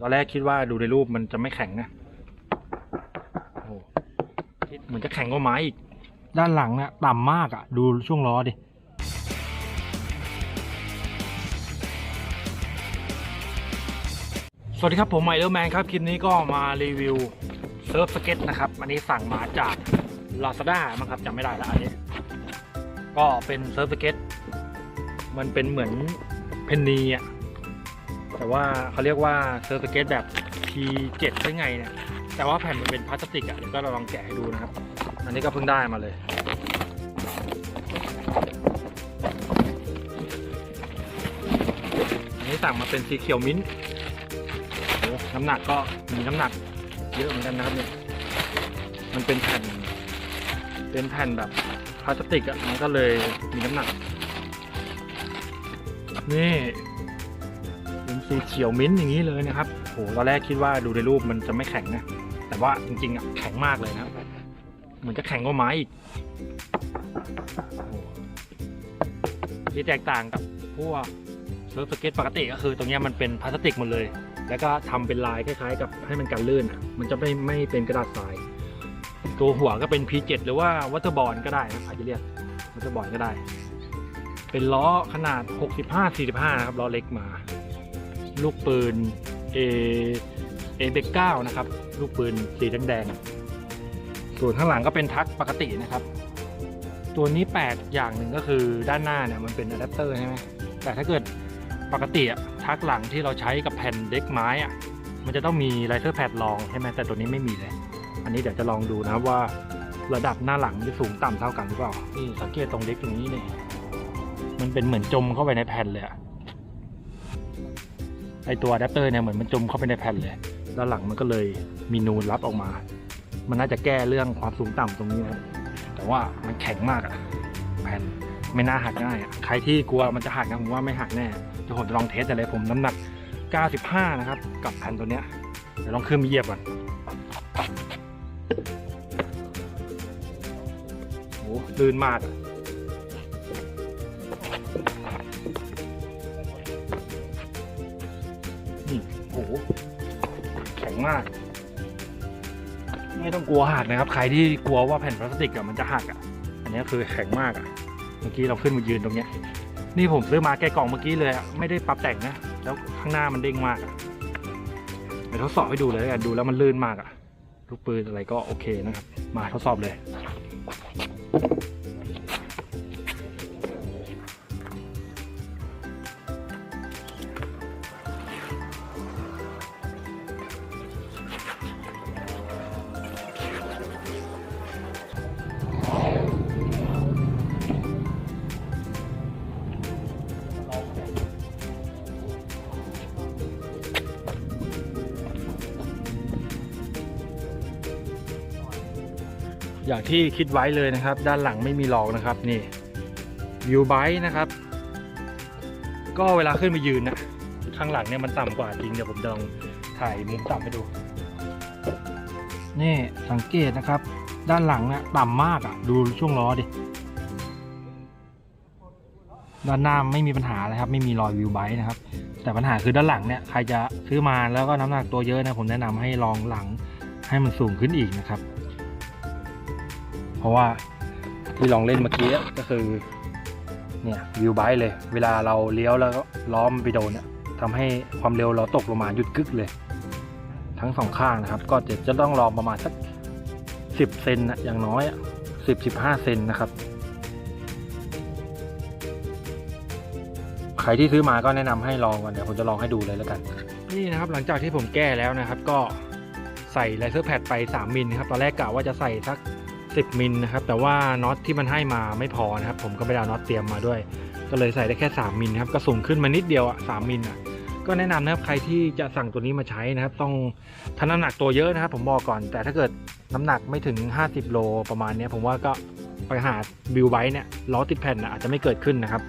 ตอนแรกคิดว่าดูในรูปมันจะไม่แข็งนะโอ้โหเหมือนจะแข็งกว่าไม้อีก ด้านหลังเนี่ยต่ำมากอะ่ะ ดูช่วงล้อดิสวัสดีครับผมไมเ r อร์แมนครับ คลิปนี้ก็มารีวิวเซิร์ฟสเก็ตนะครับ อันนี้สั่งมาจาก Lazada มั้งครับจำไม่ได้แล้วอันนี้ ก็เป็นเซิร์ฟสเก็ตมันเป็นเหมือนเพนนีอะ แต่ว่าเขาเรียกว่าเซิร์ฟสเก็ตแบบ T7 ได้ไงเนี่ย แต่ว่าแผ่นมันเป็นพลาสติกอะเดี๋ยวก็เราลองแกะให้ดูนะครับ อันนี้ก็เพิ่งได้มาเลย อันนี้สั่งมาเป็นสีเขียวมิ้นท์โอ้น้ำหนักก็มีน้ำหนักเยอะเหมือนกันนะครับเนี่ยมันเป็นแผ่น เป็นแผ่นแบบพลาสติกอะ มันก็เลยมีน้ำหนัก นี่ สีเขียวมิ้นท์อย่างนี้เลยนะครับโหตอนแรกคิดว่าดูในรูปมันจะไม่แข็งนะ แต่ว่าจริงๆอะแข็งมากเลยนะเหมือนจะแข็งกว่าไม้อีกที่แตกต่างกับพวกเซิร์ฟสเก็ตปกติก็คือ ตรงนี้มันเป็นพลาสติกหมดเลย แล้วก็ทำเป็นลายคล้ายๆ กับให้มันกันลื่นอะมันจะไม่ไม่เป็นกระดาษทราย ตัวหัวก็เป็น P7 หรือว่าวัตเตอร์บอลก็ได้นะอาจจะเรียกวัตเตอร์บอลก็ได้ เป็นล้อขนาด 65-45 นะครับล้อเล็กมา ลูกปืน A A เบก9นะครับ ลูกปืนสีแดงๆส่วนข้างหลังก็เป็นทักปกตินะครับ ตัวนี้แปลกอย่างหนึ่งก็คือด้านหน้าเนี่ยมันเป็นอะแดปเตอร์ใช่ไหมแต่ถ้าเกิดปกติอะทักหลังที่เราใช้กับแผ่นเด็กไม้อะมันจะต้องมีไลเซอร์แพดรองใช่ไหมแต่ตัวนี้ไม่มีเลย อันนี้เดี๋ยวจะลองดูนะครับว่าระดับหน้าหลังจะสูงต่ำเท่ากันหรือเปล่านี่สังเกตตรงเด็กตรงนี้เนี่ยมันเป็นเหมือนจมเข้าไปในแผ่นเลยอะ ไอตัวอะแดปเตอร์เนี่ยเหมือนมันจมเข้าไปในแผ่นเลย ด้านหลังมันก็เลยมีนูนรับออกมา มันน่าจะแก้เรื่องความสูงต่ำตรงนี้นะแต่ว่ามันแข็งมากอะแผ่นไม่น่าหักง่ายอะใครที่กลัวมันจะหักนะผมว่าไม่หักแน่เดี๋ยวผมจะลองเทสแต่เลยผมน้ำหนัก 95 นะครับ กับแผ่นตัวเนี้ยเดี๋ยวลองขึ้นไปเหยียบก่อนโอ้ลื่นมากอะ แข็งมาก ไม่ต้องกลัวหักนะครับ ใครที่กลัวว่าแผ่นพลาสติกอะมันจะหักอะอันนี้คือแข็งมากอะเมื่อกี้เราขึ้นมายืนตรงเนี้ย นี่ผมซื้อมาแกะกล่องเมื่อกี้เลยอะไม่ได้ปรับแต่งนะ แล้วข้างหน้ามันเด้งมากเดี๋ยวทดสอบให้ดูเลยกันดูแล้วมันลื่นมากอะลูกปืนอะไรก็โอเคนะครับ มาทดสอบเลย อย่างที่คิดไว้เลยนะครับ ด้านหลังไม่มีรองนะครับนี่วิวไบนะครับ ก็เวลาขึ้นไปยืนนะข้างหลังเนี่ยมันต่ำกว่าจริงเดี๋ยวผมลองถ่ายมุมต่ำให้ดู นี่สังเกตนะครับ ด้านหลังเนี่ยต่ำมากอะ่ะ ดูช่วงล้อดิด้านหน้าไม่มีปัญหาเลยครับ ไม่มีรอยวิวไบนะครับ แต่ปัญหาคือด้านหลังเนี่ยใครจะซื้อมาแล้วก็น้ำหนักตัวเยอะนะผมแนะนำให้ลองหลังให้มันสูงขึ้นอีกนะครับ เพราะว่าที่ลองเล่นเมื่อกี้ก็คือเนี่ยวิวไบเลย เวลาเราเลี้ยวแล้วก็ล้อมไปโดนเนี่ยทำให้ความเร็วเราตกลงมาหยุดกึกเลย ทั้งสองข้างนะครับ ก็จะจะต้องรอประมาณสักสิบเซนนะอย่างน้อยสิบสิบห้าเซนนะครับใครที่ซื้อมาก็แนะนำให้ลองก่อนเดี๋ยวผมจะลองให้ดูเลยแล้วกัน นี่นะครับหลังจากที่ผมแก้แล้วนะครับ ก็ใส่ไลเซอร์แพดไป 3 มิลนะครับตอนแรกกะว่าจะใส่สัก 10มิลนะครับแต่ว่าน็อตที่มันให้มาไม่พอนะครับ ผมก็ไม่ได้เอาน็อตเตรียมมาด้วย ก็เลยใส่ได้แค่ 3มิลครับก็สูงขึ้นมานิดเดียวอะ3มิลอะก็แนะนำนะครับใครที่จะสั่งตัวนี้มาใช้นะครับ ต้องถ้าน้ำหนักตัวเยอะนะครับ ผมบอกก่อน แต่ถ้าเกิดน้ำหนักไม่ถึง 50 โลประมาณเนี้ยผมว่าก็ไปหาบิวไบเนี่ยล้อติดแผ่นนะอาจจะไม่เกิดขึ้นนะครับ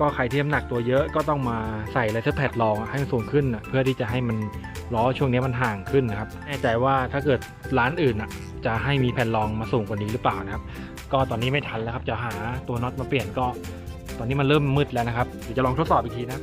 ก็ใครที่น้ำหนักตัวเยอะก็ต้องมาใส่ไลเซอร์แพดรองให้มันสูงขึ้น เพื่อที่จะให้มัน ล้อช่วงนี้มันห่างขึ้นนะครับแน่ใจว่าถ้าเกิดร้านอื่นอะจะให้มีแผ่นรองมาสูงกว่านี้หรือเปล่านะครับ ก็ตอนนี้ไม่ทันแล้วครับจะหาตัวน็อตมาเปลี่ยนก็ ตอนนี้มันเริ่มมืดแล้วนะครับเดี๋ยวจะลองทดสอบอีกทีนะ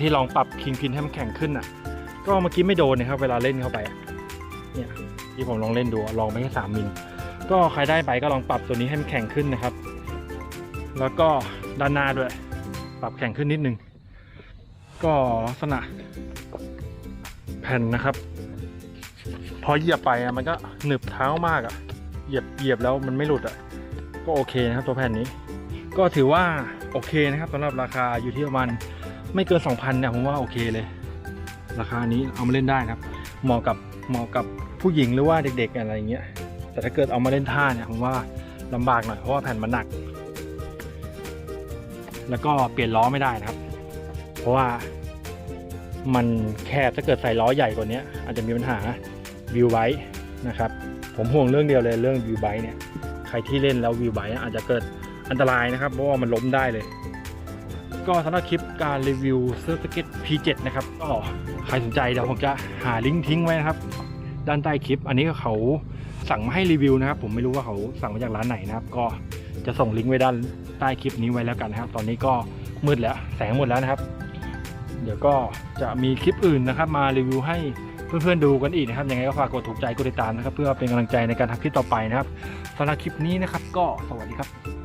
ที่ลองปรับคิงพินให้มันแข็งขึ้นอะ ก็เมื่อกี้ไม่โดนนะครับ เวลาเล่นเข้าไปเนี่ยที่ผมลองเล่นดูลองไปแค่สามมิลก็ใครได้ไปก็ลองปรับตัวนี้ให้มันแข็งขึ้นนะครับ แล้วก็ด้านหน้าด้วย ปรับแข็งขึ้นนิดนึง ก็ลักษณะแผ่นนะครับ พอเหยียบไปอะมันก็หนึบเท้ามากอะ เหยียบเหยียบแล้วมันไม่หลุดอะ ก็โอเคนะครับตัวแผ่นนี้ ก็ถือว่าโอเคนะครับสำหรับราคาอยู่ที่ประมาณ ไม่เกิน2,000เนี่ยผมว่าโอเคเลย ราคานี้เอามาเล่นได้นะครับ เหมาะกับเหมาะกับผู้หญิงหรือว่าเด็กๆอะไรอย่างเงี้ย แต่ถ้าเกิดเอามาเล่นท่าเนี่ยผมว่าลำบากหน่อยเพราะว่าแผ่นมันหนัก แล้วก็เปลี่ยนล้อไม่ได้นะครับ เพราะว่ามันแคบถ้าเกิดใส่ล้อใหญ่กว่านี้อาจจะมีปัญหาวิวไบนะครับ ผมห่วงเรื่องเดียวเลยเรื่องวิวไบเนี่ยใครที่เล่นแล้ววิวไบอาจจะเกิดอันตรายนะครับ เพราะว่ามันล้มได้เลย ก็สำหรับคลิปการรีวิวเซิร์ฟสเก็ต P7 นะครับก็ใครสนใจเดี๋ยวผมจะหาลิงก์ทิ้งไว้นะครับ ด้านใต้คลิป อันนี้ก็เขาสั่งมาให้รีวิวนะครับ ผมไม่รู้ว่าเขาสั่งมาจากร้านไหนนะครับ ก็จะส่งลิงก์ไว้ด้านใต้คลิปนี้ไว้แล้วกันนะครับ ตอนนี้ก็มืดแล้วแสงหมดแล้วนะครับ เดี๋ยวก็จะมีคลิปอื่นนะครับ มารีวิวให้เพื่อนๆดูกันอีกนะครับยังไงก็ฝากกดถูกใจกดติดตามนะครับ เพื่อเป็นกำลังใจในการทำคลิปต่อไปนะครับสำหรับคลิปนี้นะครับ ก็สวัสดีครับ